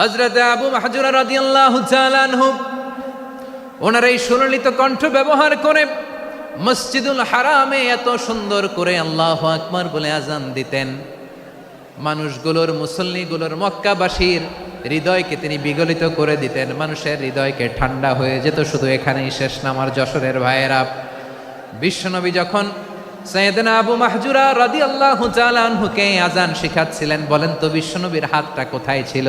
হজরত আবু মাহজুরা রাদিয়াল্লাহু তাআলা আনহু, ওনার এই সুললিত কণ্ঠ ব্যবহার করে মসজিদুল হারামে এত সুন্দর করে আল্লাহ আকবার বলে আজান দিতেন। মানুষগুলোর, মুসল্লিগুলোর, মক্কাবাসীর হৃদয়কে তিনি বিগলিত করে দিতেন। মানুষের হৃদয়কে ঠান্ডা হয়ে যেত, শুধু এখানেই শেষ নামার যশোরের ভাইয়েরা। বিশ্বনবী যখন সৈয়দনা আবু মাহজুরা রাদি আল্লাহ আনহুকে আজান শিখাচ্ছিলেন, বলেন তো বিশ্বনবীর হাতটা কোথায় ছিল?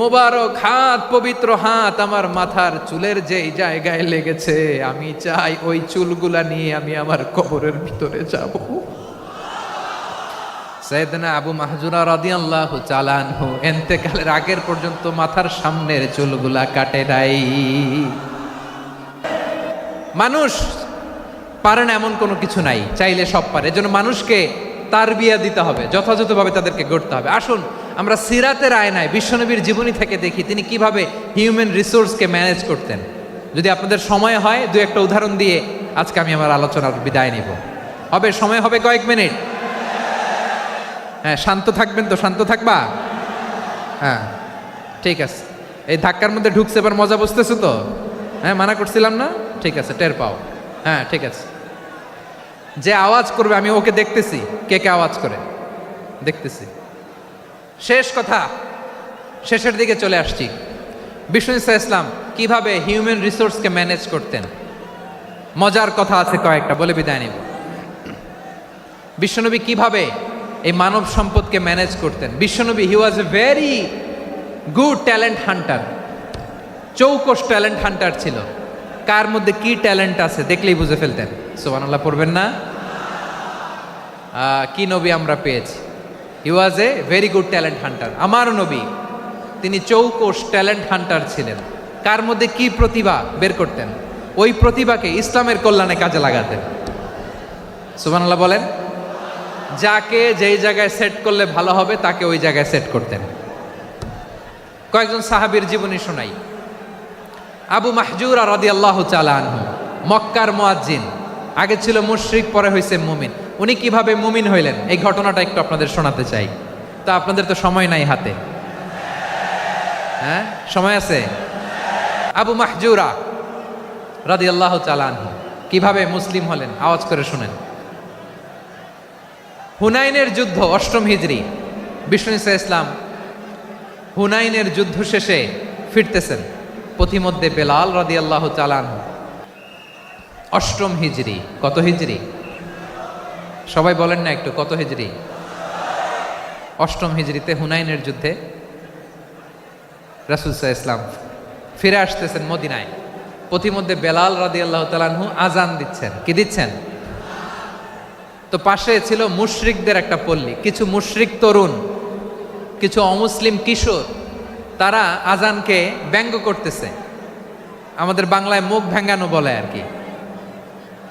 মোবারক হাত, পবিত্র হাত আমার মাথার চুলের যেই জায়গায় লেগেছে, আমি চাই ওই চুলগুলা নিয়ে আমি আমার কবরের ভিতরে যাব। সৈয়দনা আবু মাহজুরা রাদিয়াল্লাহু চালানহু এন্তেকালের আগের পর্যন্ত মাথার সামনের চুলগুলা কাটে নাই। মানুষ পারে না এমন কোনো কিছু নাই, চাইলে সব পারে। এজন্য মানুষকে তার বিয়া দিতে হবে, যথাযথভাবে তাদেরকে গড়তে হবে। আসুন আমরা সিরাতের আয়নায় বিশ্বনবীর জীবনী থেকে দেখি তিনি কীভাবে হিউম্যান রিসোর্সকে ম্যানেজ করতেন। যদি আপনাদের সময় হয়, দু একটা উদাহরণ দিয়ে আজকে আমি আমার আলোচনার বিদায় নিব। হবে, সময় হবে কয়েক মিনিট। হ্যাঁ শান্ত থাকবেন তো? শান্ত থাকবা? হ্যাঁ ঠিক আছে। এই ধাক্কার মধ্যে ঢুকছে, এবার মজা বুঝতেছো তো? হ্যাঁ মানা করছিলাম না? ঠিক আছে, টের পাও। হ্যাঁ ঠিক আছে। যে আওয়াজ করবে, আমি ওকে দেখতেছি। কে কে আওয়াজ করে? দেখতেছি। শেষ কথা, শেষের দিকে চলে আসছি। বিষ্ণু ইসা ইসলাম, কীভাবে হিউম্যান রিসোর্সকে ম্যানেজ করতেন? মজার কথা আছে কয়েকটা, বলে বিদায় নিব। বিশ্বনবী কীভাবে এই মানব সম্পদকে ম্যানেজ করতেন? বিশ্বনবী he was a very good talent hunter চৌকস talent hunter ছিল। কার মধ্যে কি ট্যালেন্ট আছে দেখলেই বুঝে ফেলতেন। সোবানাল্লাহ পড়বেন না। কি নবী আমরা পেয়েছি? He was a very good talent hunter আমার নবী, তিনি চৌকোষ ট্যালেন্ট হান্টার ছিলেন। কার মধ্যে কি প্রতিভা বের করতেন? ওই প্রতিভাকে ইসলামের কল্যাণে কাজে লাগাতেন। সুবহানাল্লাহ বলেন, যাকে যেই জায়গায় সেট করলে ভালো হবে, তাকে ওই জায়গায় সেট করতেন। কয়েকজন সাহাবীর জীবনী শোনাই। আবু মাহজুর রাদি আল্লাহ আনহু, মক্কার মোয়াজ্জিন। আগে ছিল মুশরিক, পরে হয়েছে মুমিন। উনি কীভাবে মুমিন হইলেন? এই ঘটনাটা একটু আপনাদের শোনাতে চাই। তা আপনাদের তো সময় নাই হাতে। হ্যাঁ? সময় আছে? আবু মাহজুরা রাদি আল্লাহ চালান কীভাবে মুসলিম হলেন? আওয়াজ করে শুনেন। হুনাইনের যুদ্ধ, অষ্টম হিজরি। বিষ্ণু ইসা ইসলাম হুনাইনের যুদ্ধ শেষে ফিরতেছেন। পথিমধ্যে বেলাল রাদি আল্লাহ চালান অষ্টম হিজরি। কত হিজরি? সবাই বলেন না একটু, কত হিজরি? অষ্টম হিজরিতে হুনাইনের যুদ্ধে রাসুল সাহা ইসলাম ফিরে আসতেছেন মদিনায়। পথিমধ্যে বেলাল রাদি আল্লাহ তালানহু আজান দিচ্ছেন। কি দিচ্ছেন? তো পাশে ছিল মুশরিকদের একটা পল্লী, কিছু মুশরিক তরুণ, কিছু অমুসলিম কিশোর, তারা আজানকে ব্যঙ্গ করতেছে। আমাদের বাংলায় মুখ ভেঙ্গানো বলে আর কি।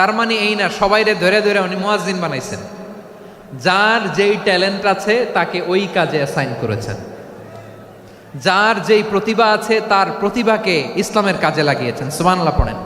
তার মানে এই না সবাইরে ধরে ধরে উনি মোয়াজিন বানাইছেন। যার যেই ট্যালেন্ট আছে, তাকে ওই কাজে অ্যাসাইন করেছেন। যার যেই প্রতিভা আছে, তার প্রতিভাকে ইসলামের কাজে লাগিয়েছেন। সুবহানাল্লাহ পড়েন।